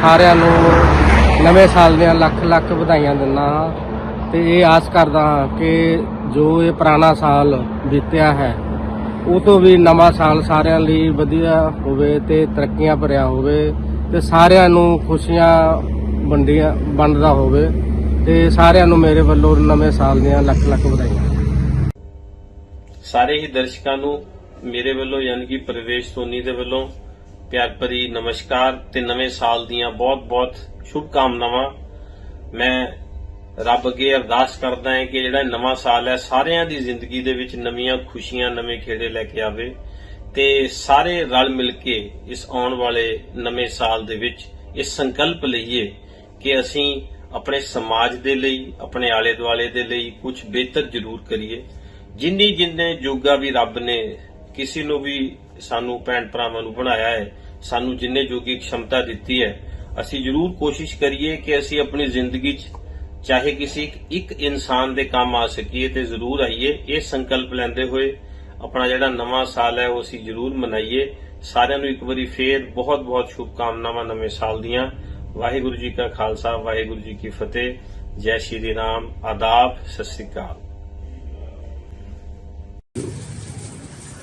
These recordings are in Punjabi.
ਸਾਰਿਆਂ ਨੂੰ ਨਵੇਂ ਸਾਲ ਦੀਆਂ ਲੱਖ ਲੱਖ ਵਧਾਈਆਂ ਦਿੰਦਾ ਹਾਂ ਤੇ ਇਹ ਆਸ ਕਰਦਾ ਹਾਂ ਕਿ ਜੋ ਇਹ ਪੁਰਾਣਾ ਸਾਲ ਬੀਤਿਆ ਹੈ, ਉਹ ਤੋਂ ਵੀ ਨਵਾਂ ਸਾਲ ਸਾਰਿਆਂ ਲਈ ਵਧੀਆ ਹੋਵੇ ਤੇ ਤਰੱਕੀਆਂ ਭਰਿਆ ਹੋਵੇ ਤੇ ਸਾਰਿਆਂ ਨੂੰ ਖੁਸ਼ੀਆਂ ਵੰਡੀਆਂ, ਵੰਡਦਾ ਹੋਵੇ ਤੇ ਸਾਰਿਆਂ ਨੂੰ ਮੇਰੇ ਵੱਲੋਂ ਨਵੇਂ ਸਾਲ ਦੀਆਂ ਲੱਖ ਲੱਖ ਵਧਾਈਆਂ। ਸਾਰੇ ਹੀ ਦਰਸ਼ਕਾਂ ਨੂੰ ਮੇਰੇ ਵੱਲੋਂ ਯਾਨੀ ਕਿ ਪ੍ਰਵੇਸ਼ ਸੋਨੀ ਦੇ ਵੱਲੋਂ ਪਿਆਰ ਭਰੀ ਨਮਸਕਾਰ ਤੇ ਨਵੇਂ ਸਾਲ ਦੀਆਂ ਬਹੁਤ-ਬਹੁਤ ਸ਼ੁਭ ਕਾਮਨਾਵਾਂ ਮੈਂ ਰੱਬ ਅੱਗੇ ਅਰਦਾਸ ਕਰਦਾ ਹਾਂ ਕਿ ਜਿਹੜਾ ਨਵਾਂ ਸਾਲ ਹੈ, ਸਾਰਿਆਂ ਦੀ ਜ਼ਿੰਦਗੀ ਦੇ ਵਿੱਚ ਨਵੀਆਂ ਖੁਸ਼ੀਆਂ, ਨਵੇਂ ਖੇੜੇ ਲੈ ਕੇ ਆਵੇ ਤੇ ਸਾਰੇ ਰਲ ਮਿਲ ਕੇ ਇਸ ਆਉਣ ਵਾਲੇ ਨਵੇਂ ਸਾਲ ਦੇ ਵਿੱਚ ਇਹ ਸੰਕਲਪ ਲਈਏ ਕਿ ਅਸੀਂ ਆਪਣੇ ਸਮਾਜ ਦੇ ਲਈ, ਆਪਣੇ ਆਲੇ ਦੁਆਲੇ ਦੇ ਲਈ ਕੁਝ ਬਿਹਤਰ ਜ਼ਰੂਰ ਕਰੀਏ। ਜਿੰਨੀ ਜਿੰਨੇ ਜੋਗਾ ਵੀ ਰੱਬ ਨੇ, ਕਿਸੇ ਨੂੰ ਵੀ ਸਾਨੂੰ ਭੈਣ ਭਰਾਵਾਂ ਨੂੰ ਬਣਾਇਆ ਹੈ, ਸਾਨੂੰ ਜਿੰਨੇ ਜੋਗੀ ਖਮਤਾ ਦਿੱਤੀ ਹੈ, ਅਸੀਂ ਜ਼ਰੂਰ ਕੋਸ਼ਿਸ਼ ਕਰੀਏ ਕਿ ਅਸੀਂ ਆਪਣੀ ਜ਼ਿੰਦਗੀ 'ਚ ਚਾਹੇ ਕਿਸੇ ਇੱਕ- ਇਨਸਾਨ ਦੇ ਕੰਮ ਆ ਸਕੀਏ ਤੇ ਜ਼ਰੂਰ ਆਈਏ, ਇਹ ਸੰਕਲਪ ਲੈਂਦੇ ਹੋਏ ਆਪਣਾ ਜਿਹੜਾ ਨਵਾਂ ਸਾਲ ਹੈ ਉਹ ਅਸੀਂ ਜ਼ਰੂਰ ਮਨਾਈਏ। ਸਾਰਿਆਂ ਨੂੰ ਇੱਕ ਵਾਰੀ ਫੇਰ ਬਹੁਤ ਬਹੁਤ ਸ਼ੁਭ ਕਾਮਨਾਵਾਂ ਨਵੇਂ ਸਾਲ ਦੀਆਂ। ਵਾਹਿਗੁਰੂ ਜੀ ਕਾ ਖਾਲਸਾ, ਵਾਹਿਗੁਰੂ ਜੀ ਕੀ ਫਤਿਹ। ਜੈ ਸ਼੍ਰੀ ਰਾਮ। ਆਦਾਬ। ਸਤਿ ਸ੍ਰੀ ਅਕਾਲ।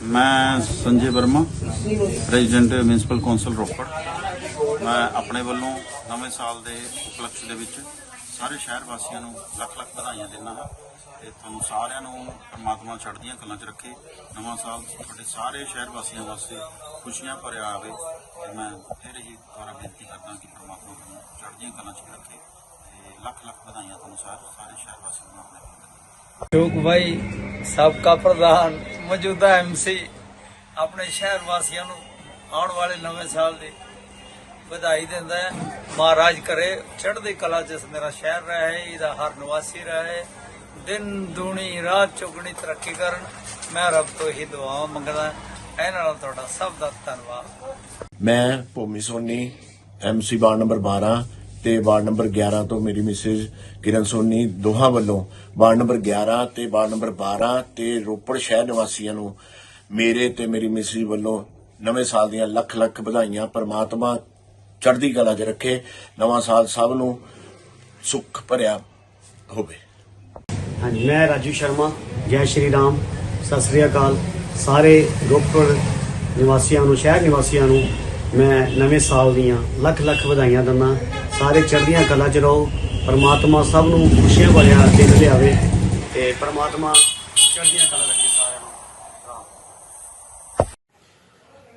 ਮੈਂ Sanjay Verma, president municipal council Ropar. ਮੈਂ ਆਪਣੇ ਵੱਲੋਂ ਨਵੇਂ ਸਾਲ ਦੇ ਉਪਲਕਸ਼ ਦੇ ਵਿੱਚ ਸਾਰੇ ਸ਼ਹਿਰ ਵਾਸੀਆਂ ਨੂੰ ਲੱਖ ਲੱਖ ਵਧਾਈਆਂ ਦਿੰਦਾ ਹਾਂ ਤੇ ਤੁਹਾਨੂੰ ਸਾਰਿਆਂ ਨੂੰ ਪਰਮਾਤਮਾ ਚੜ੍ਹਦੀਆਂ ਕਲਾਂ 'ਚ ਰੱਖੇ। ਨਵਾਂ ਸਾਲ ਤੁਹਾਡੇ ਸਾਰੇ ਸ਼ਹਿਰ ਵਾਸੀਆਂ ਵਾਸਤੇ ਖੁਸ਼ੀਆਂ ਭਰਿਆ ਆਵੇ ਤੇ ਮੈਂ ਫਿਰ ਹੀ ਦੁਆਰਾ ਬੇਨਤੀ ਕਰਦਾ ਕਿ ਪਰਮਾਤਮਾ ਤੁਹਾਨੂੰ ਚੜ੍ਹਦੀਆਂ ਕਲਾਂ 'ਚ ਰੱਖੇ ਤੇ ਲੱਖ ਲੱਖ ਵਧਾਈਆਂ ਤੁਹਾਨੂੰ ਸਾਰੇ ਸਾਰੇ ਸ਼ਹਿਰ ਵਾਸੀਆਂ ਨੂੰ ਆਪਣੇ ਵੱਲੋਂ। ਸ਼ੋਕ ਭਾਈ ਸਾਬਕਾ ਪ੍ਰਧਾਨ, ਮੌਜੂਦਾ ਐਮਸੀ ਆਪਣੇ ਸ਼ਹਿਰ ਵਾਸੀਆਂ ਨੂੰ ਆਉਣ ਵਾਲੇ ਨਵੇਂ ਸਾਲ ਦੀ ਵਧਾਈ ਦਿੰਦਾ ਹੈ। ਮਹਾਰਾਜ ਕਰੇ, ਚੜ੍ਹਦੀ ਕਲਾ ਚ ਮੇਰਾ ਸ਼ਹਿਰ ਰਹੇ, ਇਹਦਾ ਹਰ ਨਿਵਾਸੀ ਰਹੇ। ਦਿਨ ਦੂਣੀ, ਰਾਤ ਚੁਗਣੀ ਤਰੱਕੀ ਕਰਨ, ਮੈਂ ਰੱਬ ਤੋਂ ਹੀ ਦੁਆਵਾਂ ਮੰਗਦਾ ਇਹਨਾਂ ਨਾਲ ਤੁਹਾਡਾ ਸਭ ਦਾ ਧੰਨਵਾਦ। ਮੈਂ Bhumi Soni MC ward number 12 ਤੇ ਵਾਰਡ ਨੰਬਰ 11 ਤੋਂ ਮੇਰੀ ਮਿਸਿਸ ਕਿਰਨ ਸੋਨੀ ਦੋਹਾਂ ਵੱਲੋਂ ਵਾਰਡ ਨੰਬਰ 11 ਤੇ ਵਾਰਡ ਨੰਬਰ 12 ਤੇ ਰੋਪੜ ਸ਼ਹਿਰ ਨਿਵਾਸੀਆਂ ਨੂੰ ਮੇਰੇ ਤੇ ਮੇਰੀ ਮਿਸਿਸ ਵੱਲੋਂ ਨਵੇਂ ਸਾਲ ਦੀਆਂ ਲੱਖ ਲੱਖ ਵਧਾਈਆਂ, ਪ੍ਰਮਾਤਮਾ ਚੜ੍ਹਦੀ ਕਲਾ 'ਚ ਰੱਖੇ, ਨਵਾਂ ਸਾਲ ਸਭ ਨੂੰ ਸੁੱਖ ਭਰਿਆ ਹੋਵੇ। ਹਾਂਜੀ, ਮੈਂ ਰਾਜੂ ਸ਼ਰਮਾ, ਜੈ ਸ਼੍ਰੀ ਰਾਮ, ਸਤਿ ਸ੍ਰੀ ਅਕਾਲ। ਸਾਰੇ ਰੋਪੜ ਨਿਵਾਸੀਆਂ ਨੂੰ, ਸ਼ਹਿਰ ਨਿਵਾਸੀਆਂ ਨੂੰ ਮੈਂ ਨਵੇਂ ਸਾਲ ਦੀਆਂ ਲੱਖ ਲੱਖ ਵਧਾਈਆਂ ਦਿੰਦਾ। ਸਾਰੇ ਚੜ੍ਹਦੀਆਂ ਕਲਾ 'ਚ ਰਹੋ, ਪਰਮਾਤਮਾ ਸਭ ਨੂੰ ਖੁਸ਼ੀਆਂ ਭਰਿਆ ਦਿਨ ਲਿਆਵੇ ਤੇ ਪਰਮਾਤਮਾ ਚੜ੍ਹਦੀਆਂ ਕਲਾ ਰੱਖੇ ਸਾਰਿਆਂ ਨੂੰ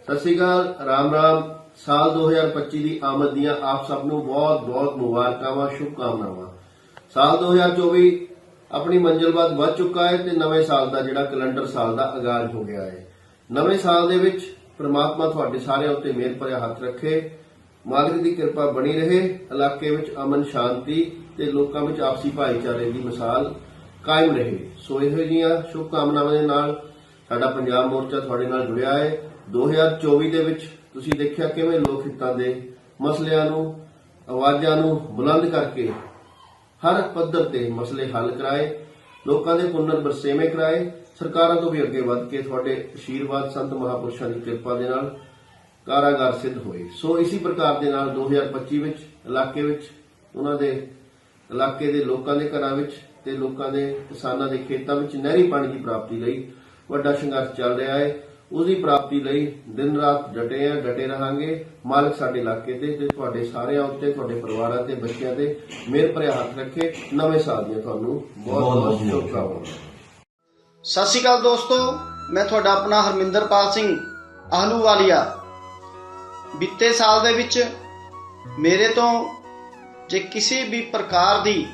ਸਤਿ ਸ਼੍ਰੀ ਅਕਾਲ, ਰਾਮ ਰਾਮ। ਸਾਲ 2025 ਦੀ ਆਮਦ ਦੀਆਂ ਆਪ ਸਭ ਨੂੰ ਬਹੁਤ ਬਹੁਤ ਮੁਬਾਰਕਾਵਾਂ ਸ਼ੁਭਕਾਮਨਾਵਾਂ। ਸਾਲ 2024 ਆਪਣੀ ਮੰਜ਼ਿਲ ਵੱਲ ਵੱਧ ਚੁੱਕਾ ਹੈ ਤੇ ਨਵੇਂ ਸਾਲ ਦਾ ਜਿਹੜਾ ਕੈਲੰਡਰ ਸਾਲ ਦਾ ਆਗਾਜ਼ ਹੋ ਗਿਆ ਹੈ। ਨਵੇਂ ਸਾਲ ਦੇ ਵਿੱਚ ਪ੍ਰਮਾਤਮਾ ਤੁਹਾਡੇ ਸਾਰਿਆਂ ਉੱਤੇ ਮਿਹਰ ਭਰਿਆ ਹੱਥ ਰੱਖੇ ਮਾਲਕ ਦੀ ਕਿਰਪਾ ਬਣੀ ਰਹੇ, ਇਲਾਕੇ ਵਿੱਚ ਅਮਨ ਸ਼ਾਂਤੀ ਤੇ ਲੋਕਾਂ ਵਿੱਚ ਆਪਸੀ ਭਾਈਚਾਰੇ ਦੀ ਮਿਸਾਲ ਕਾਇਮ ਰਹੇ। ਸੋ ਇਹੋ ਜਿਹੀਆਂ ਸ਼ੁਭਕਾਮਨਾਵਾਂ ਦੇ ਨਾਲ ਸਾਡਾ ਪੰਜਾਬ ਮੋਰਚਾ ਤੁਹਾਡੇ ਨਾਲ ਜੁੜਿਆ ਹੈ। 2024 ਦੇ ਵਿੱਚ ਤੁਸੀਂ ਦੇਖਿਆ ਕਿਵੇਂ ਲੋਕ ਹਿੱਤਾਂ ਦੇ ਮਸਲਿਆਂ ਨੂੰ, ਆਵਾਜ਼ਾਂ ਨੂੰ ਬੁਲੰਦ ਕਰਕੇ ਹਰ ਪੱਧਰ ਤੇ ਮਸਲੇ ਹੱਲ ਕਰਾਏ, ਲੋਕਾਂ ਦੇ ਪੁਨਰ ਬਰਸੇਵੇਂ ਕਰਾਏ। ਸਰਕਾਰਾਂ ਤੋਂ ਵੀ ਅੱਗੇ ਵੱਧ ਕੇ ਤੁਹਾਡੇ ਆਸ਼ੀਰਵਾਦ ਸੰਤ ਮਹਾਪੁਰਸ਼ਾਂ ਦੀ ਕਿਰਪਾ ਦੇ ਨਾਲ ਕਾਰਾਗਰ ਸਿੱਧ ਹੋਏ। ਸੋ ਇਸੇ ਪ੍ਰਕਾਰ ਦੇ ਨਾਲ 2025 ਵਿੱਚ ਇਲਾਕੇ ਵਿੱਚ ਉਹਨਾਂ ਦੇ ਇਲਾਕੇ ਦੇ ਲੋਕਾਂ ਦੇ ਘਰਾਂ ਵਿੱਚ ਤੇ ਲੋਕਾਂ ਦੇ ਕਿਸਾਨਾਂ ਦੇ ਖੇਤਾਂ ਵਿੱਚ ਨਹਿਰੀ ਪਾਣੀ ਦੀ ਪ੍ਰਾਪਤੀ ਲਈ ਵੱਡਾ ਸੰਘਰਸ਼ ਚੱਲ ਰਿਹਾ ਹੈ। ਉਹਦੀ ਪ੍ਰਾਪਤੀ ਲਈ ਦਿਨ ਰਾਤ ਡਟੇ ਆ ਡਟੇ ਰਹਾਂਗੇ। ਮਾਲਕ ਸਾਡੇ ਇਲਾਕੇ ਤੇ ਤੇ ਤੁਹਾਡੇ ਸਾਰਿਆਂ ਉੱਤੇ ਤੁਹਾਡੇ ਪਰਿਵਾਰਾਂ ਤੇ ਬੱਚਿਆਂ ਤੇ ਮਿਹਰ ਭਰਿਆ ਹੱਥ ਰੱਖੇ। ਨਵੇਂ ਸਾਲ ਦੀਆਂ ਤੁਹਾਨੂੰ ਬਹੁਤ ਬਹੁਤ ਸ਼ੁਭਕਾਮਨਾਵਾਂ। ਸਤਿ ਸ਼੍ਰੀ ਅਕਾਲ ਦੋਸਤੋ ਮੈਂ ਤੁਹਾਡਾ ਆਪਣਾ ਹਰਮਿੰਦਰਪਾਲ ਸਿੰਘ ਆਹਲੂਵਾਲੀਆ ਬੀਤੇ ਸਾਲ ਦੇ ਵਿੱਚ ਮੇਰੇ ਤੋਂ ਜੇ ਕਿਸੇ ਵੀ ਪ੍ਰਕਾਰ ਦੀ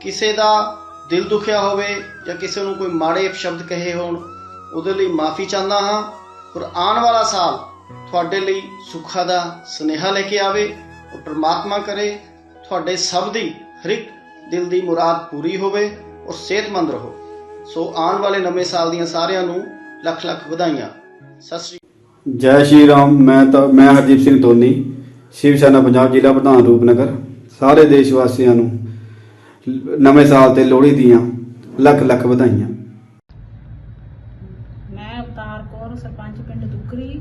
ਕਿਸੇ ਦਾ ਦਿਲ ਦੁਖਿਆ ਹੋਵੇ ਜਾਂ ਕਿਸੇ ਨੂੰ ਕੋਈ ਮਾੜੇ ਸ਼ਬਦ ਕਹੇ ਹੋਣ, ਉਹਦੇ ਲਈ ਮਾਫੀ ਚਾਹੁੰਦਾ ਹਾਂ। ਪਰ ਆਉਣ ਵਾਲਾ ਸਾਲ ਤੁਹਾਡੇ ਲਈ ਸੁੱਖਾ ਦਾ ਸੁਨੇਹਾ ਲੈ ਕੇ ਆਵੇ, ਉਹ ਪ੍ਰਮਾਤਮਾ ਕਰੇ, ਤੁਹਾਡੇ ਸਭ ਦੀ ਹਰ ਇੱਕ ਦਿਲ ਦੀ ਮੁਰਾਦ ਪੂਰੀ ਹੋਵੇ ਔਰ ਸਿਹਤਮੰਦ ਰਹੋ। ਸੋ ਆਉਣ ਵਾਲੇ ਨਵੇਂ ਸਾਲ ਦੀਆਂ ਸਾਰਿਆਂ ਨੂੰ ਲੱਖ ਲੱਖ ਵਧਾਈਆਂ। ਸਤਿ ਸ੍ਰੀ ਜੈ ਸ਼੍ਰੀ ਰਾਮ, ਮੈਂ ਤਾਂ ਮੈਂ ਹਰਦੀਪ ਸਿੰਘ ਧੋਨੀ, ਸ਼ਿਵ ਸੈਨਾ ਪੰਜਾਬ ਜ਼ਿਲ੍ਹਾ ਪ੍ਰਧਾਨ ਰੂਪਨਗਰ, ਸਾਰੇ ਦੇਸ਼ ਵਾਸੀਆਂ ਨੂੰ ਨਵੇਂ ਸਾਲ ਤੇ ਲੋਹੜੀ ਦੀਆਂ ਲੱਖ ਲੱਖ ਵਧਾਈਆਂ। ਮੈਂ ਅਵਤਾਰ ਕੌਰ, ਸਰਪੰਚ ਪਿੰਡ ਦੁੱਗਰੀ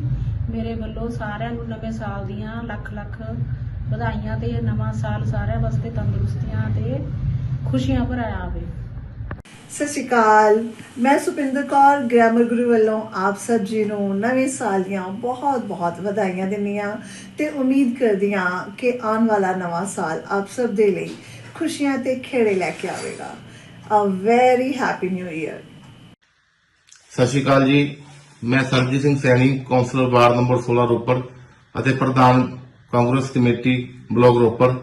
ਮੇਰੇ ਵੱਲੋਂ ਸਾਰਿਆਂ ਨੂੰ ਨਵੇਂ ਸਾਲ ਦੀਆਂ ਲੱਖ ਲੱਖ ਵਧਾਈਆਂ ਤੇ ਨਵਾਂ ਸਾਲ ਸਾਰਿਆਂ ਵਾਸਤੇ ਤੰਦਰੁਸਤੀਆਂ ਤੇ ਖੁਸ਼ੀਆਂ ਭਰਿਆ ਆਵੇ। ਸਤਿ ਸ਼੍ਰੀ ਅਕਾਲ। ਮੈਂ ਸੁਪਿੰਦਰ ਕੌਰ, ਗ੍ਰਾਮਰ ਗੁਰੂ ਵੱਲੋਂ ਆਪ ਸਭ ਜੀ ਨੂੰ ਨਵੇਂ ਸਾਲ ਦੀਆਂ ਬਹੁਤ ਬਹੁਤ ਵਧਾਈਆਂ ਦਿੰਦੀ ਤੇ ਉਮੀਦ ਕਰਦੀ ਕਿ ਆਉਣ ਵਾਲਾ ਨਵਾਂ ਸਾਲ ਆਪ ਸਭ ਦੇ ਲਈ ਖੁਸ਼ੀਆਂ ਤੇ ਖੇੜੇ ਲੈ ਕੇ ਆਵੇਗਾ। A very happy new year ਸਤਿ ਸ਼੍ਰੀ ਅਕਾਲ ਜੀ। ਮੈਂ Sarabjit Singh Saini, councillor ward number 16 Ropar ਅਤੇ ਪ੍ਰਧਾਨ ਕਾਂਗਰਸ ਕਮੇਟੀ ਬਲਾਕ ਰੋਪੜ।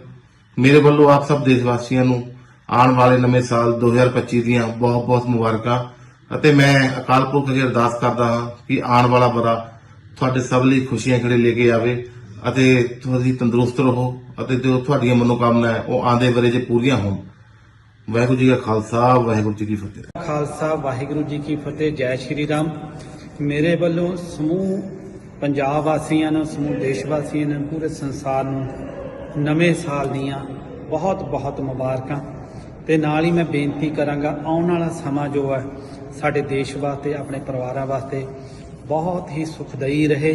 ਮੇਰੇ ਵੱਲੋਂ ਆਪ ਸਭ ਦੇਸ਼ ਵਾਸੀਆਂ ਨੂੰ ਆਉਣ ਵਾਲੇ ਨਵੇਂ ਸਾਲ 2025 ਦੀਆਂ ਬਹੁਤ-ਬਹੁਤ ਮੁਬਾਰਕਾਂ। ਅਤੇ ਮੈਂ ਅਕਾਲ ਪੁਰਖ ਅੱਗੇ ਅਰਦਾਸ ਕਰਦਾ ਹਾਂ ਕਿ ਆਉਣ ਵਾਲਾ ਬਰਾ ਤੁਹਾਡੇ ਸਭ ਲਈ ਖੁਸ਼ੀਆਂ ਖੜੇ ਲੈ ਕੇ ਆਵੇ ਅਤੇ ਤੁਸੀਂ ਤੰਦਰੁਸਤ ਰਹੋ ਅਤੇ ਜੋ ਤੁਹਾਡੀਆਂ ਮਨੋਕਾਮਨਾ ਹੈ ਉਹ ਆਂਦੇ ਬਰੇ ਜੇ ਪੂਰੀਆਂ ਹੋਣ। ਵਾਹਿਗੁਰੂ ਜੀ ਕਾ ਖਾਲਸਾ, ਵਾਹਿਗੁਰੂ ਜੀ ਕੀ ਫਤਿਹ। ਖਾਲਸਾ, ਵਾਹਿਗੁਰੂ ਜੀ ਕੀ ਫਤਿਹ। ਜੈ ਸ਼੍ਰੀ ਰਾਮ। ਮੇਰੇ ਵੱਲੋਂ ਸਮੂਹ ਪੰਜਾਬ ਵਾਸੀਆਂ ਨੂੰ, ਸਮੂਹ ਦੇਸ਼ ਵਾਸੀਆਂ ਨੂੰ, ਪੂਰੇ ਸੰਸਾਰ ਨੂੰ ਨਵੇਂ ਸਾਲ ਦੀਆਂ ਬਹੁਤ ਬਹੁਤ ਮੁਬਾਰਕਾਂ। ਤੇ ਨਾਲ ਹੀ ਮੈਂ ਬੇਨਤੀ ਕਰਾਂਗਾ, ਆਉਣ ਵਾਲਾ ਸਮਾਂ ਜੋ ਹੈ ਸਾਡੇ ਦੇਸ਼ ਵਾਸਤੇ, ਆਪਣੇ ਪਰਿਵਾਰਾਂ ਵਾਸਤੇ ਬਹੁਤ ਹੀ ਸੁਖਦਾਈ ਰਹੇ।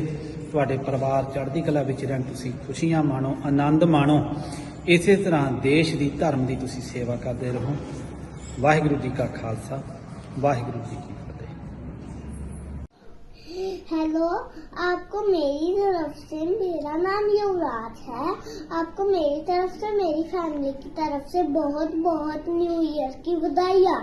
ਤੁਹਾਡੇ ਪਰਿਵਾਰ ਚੜ੍ਹਦੀ ਕਲਾ ਵਿੱਚ ਰਹਿਣ, ਤੁਸੀਂ ਖੁਸ਼ੀਆਂ ਮਾਣੋ, ਆਨੰਦ ਮਾਣੋ। ਇਸੇ ਤਰ੍ਹਾਂ ਦੇਸ਼ ਦੀ ਧਰਮ ਦੀ ਤੁਸੀਂ ਸੇਵਾ ਕਰਦੇ ਰਹੋ। ਵਾਹਿਗੁਰੂ ਜੀ ਕਾ ਖਾਲਸਾ, ਵਾਹਿਗੁਰੂ ਜੀ ਕੀ हेलो आपको मेरी तरफ़ से मेरा नाम युवराज है। आपको मेरी तरफ़ से मेरी फैमिली की तरफ़ से बहुत बहुत न्यू ईयर की बधाइयाँ।